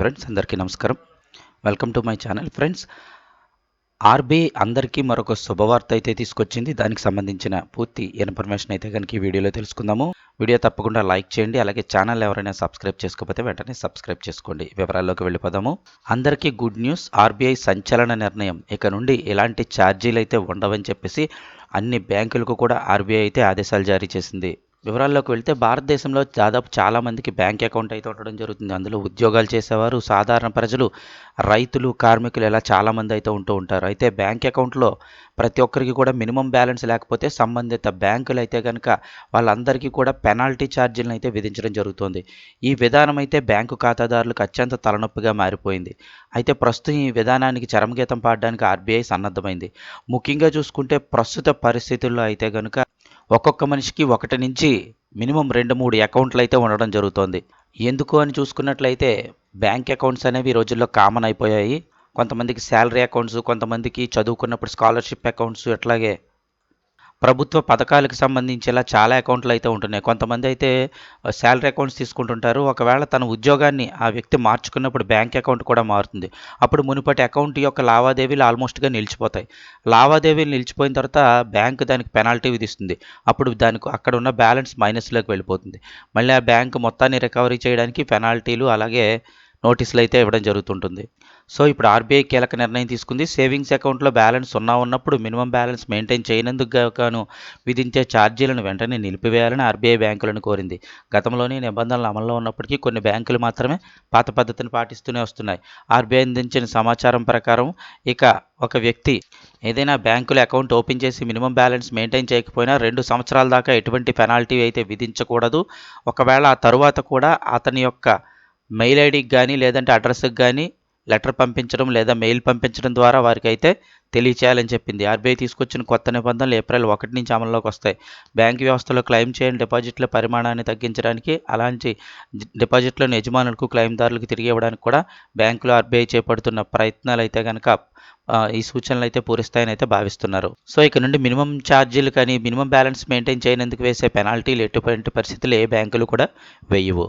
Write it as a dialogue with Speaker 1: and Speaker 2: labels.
Speaker 1: Friends అందరికీ నమస్కారం. Welcome to my channel friends RBI అందరికీ మరొక శుభవార్త అయితే తీసుకొచ్చింది. దానికి సంబంధించిన పూర్తి ఇన్ఫర్మేషన్ అయితే కనుక ఈ వీడియోలో తెలుసుకుందాము. వీడియో తప్పకుండా లైక్ చేయండి. అలాగే ఛానల్ ఎవరైనా సబ్స్క్రైబ్ చేసుకోకపోతే వెంటనే సబ్స్క్రైబ్ చేసుకోండి. వివరాల్లోకి వెళ్ళిపోదాము. అందరికీ గుడ్ న్యూస్ ఆర్బీఐ సంచలన నిర్ణయం. ఇక నుండి ఎలాంటి ఛార్జీలు అయితే ఉండవని చెప్పేసి అన్ని బ్యాంకులకు కూడా ఆర్బీఐ అయితే ఆదేశాలు జారీ చేసింది. వివరాల్లోకి వెళ్తే భారతదేశంలో దాదాపు చాలామందికి బ్యాంక్ అకౌంట్ అయితే ఉండడం జరుగుతుంది. అందులో ఉద్యోగాలు చేసేవారు సాధారణ ప్రజలు రైతులు కార్మికులు ఇలా చాలామంది అయితే ఉంటూ ఉంటారు. అయితే బ్యాంక్ అకౌంట్లో ప్రతి ఒక్కరికి కూడా మినిమం బ్యాలెన్స్ లేకపోతే సంబంధిత బ్యాంకులు అయితే కనుక వాళ్ళందరికీ కూడా పెనాల్టీ ఛార్జీలను అయితే విధించడం జరుగుతుంది. ఈ విధానం అయితే బ్యాంకు ఖాతాదారులకు అత్యంత తలనొప్పిగా మారిపోయింది. అయితే ప్రస్తుతం ఈ విధానానికి చరమగీతం పాడడానికి ఆర్బీఐ సన్నద్ధమైంది. ముఖ్యంగా చూసుకుంటే ప్రస్తుత పరిస్థితుల్లో అయితే కనుక ఒక్కొక్క మనిషికి ఒకటి నుంచి మినిమం రెండు మూడు అకౌంట్లు అయితే ఉండడం జరుగుతోంది. ఎందుకు అని చూసుకున్నట్లయితే బ్యాంక్ అకౌంట్స్ అనేవి ఈ రోజుల్లో కామన్ అయిపోయాయి. కొంతమందికి శాలరీ అకౌంట్స్ కొంతమందికి చదువుకున్నప్పుడు స్కాలర్షిప్ అకౌంట్స్ అట్లాగే ప్రభుత్వ పథకాలకు సంబంధించి ఇలా చాలా అకౌంట్లు అయితే ఉంటున్నాయి. కొంతమంది అయితే శాలరీ అకౌంట్స్ తీసుకుంటుంటారు. ఒకవేళ తన ఉద్యోగాన్ని ఆ వ్యక్తి మార్చుకున్నప్పుడు బ్యాంక్ అకౌంట్ కూడా మారుతుంది. అప్పుడు మునుపటి అకౌంట్ యొక్క లావాదేవీలు ఆల్మోస్ట్గా నిలిచిపోతాయి. లావాదేవీలు నిలిచిపోయిన తర్వాత బ్యాంక్ దానికి పెనాల్టీ విధిస్తుంది. అప్పుడు దానికి అక్కడ ఉన్న బ్యాలెన్స్ మైనస్లోకి వెళ్ళిపోతుంది. మళ్ళీ ఆ బ్యాంక్ మొత్తాన్ని రికవరీ చేయడానికి పెనాల్టీలు అలాగే నోటీసులు అయితే ఇవ్వడం జరుగుతుంటుంది. సో ఇప్పుడు ఆర్బీఐ కీలక నిర్ణయం తీసుకుంది. సేవింగ్స్ అకౌంట్లో బ్యాలెన్స్ సున్నా ఉన్నప్పుడు మినిమం బ్యాలెన్స్ మెయింటైన్ చేయనందుకు గాను విధించే ఛార్జీలను వెంటనే నిలిపివేయాలని ఆర్బీఐ బ్యాంకులను కోరింది. గతంలోని నిబంధనలు అమల్లో ఉన్నప్పటికీ కొన్ని బ్యాంకులు మాత్రమే పాత పద్ధతిని పాటిస్తూనే వస్తున్నాయి. ఆర్బీఐ అందించిన సమాచారం ప్రకారం ఇక ఒక వ్యక్తి ఏదైనా బ్యాంకులో అకౌంట్ ఓపెన్ చేసి మినిమం బ్యాలెన్స్ మెయింటైన్ చేయకపోయినా రెండు సంవత్సరాల దాకా ఎటువంటి పెనాల్టీ అయితే విధించకూడదు. ఒకవేళ ఆ తరువాత కూడా అతని యొక్క మెయిల్ ఐడికి కానీ లేదంటే అడ్రస్కి కానీ లెటర్ పంపించడం లేదా మెయిల్ పంపించడం ద్వారా వారికి అయితే తెలియచేయాలని చెప్పింది. ఆర్బీఐ తీసుకొచ్చిన కొత్త నిబంధనలు ఏప్రిల్ ఒకటి నుంచి అమల్లోకి వస్తాయి. బ్యాంక్ వ్యవస్థలో క్లెయిమ్ చేయని డిపాజిట్ల పరిమాణాన్ని తగ్గించడానికి అలాంటి డిపాజిట్లను యజమానులకు క్లెయిమ్దారులకు తిరిగి ఇవ్వడానికి కూడా బ్యాంకులు ఆర్బీఐ చేపడుతున్న ప్రయత్నాలు అయితే కనుక ఈ సూచనలు అయితే పూరిస్తాయని అయితే భావిస్తున్నారు. సో ఇక నుండి మినిమం ఛార్జీలు కానీ మినిమం బ్యాలెన్స్ మెయింటైన్ చేయనందుకు వేసే పెనాల్టీలు ఎటువంటి పరిస్థితులు ఏ బ్యాంకులు కూడా వేయవు.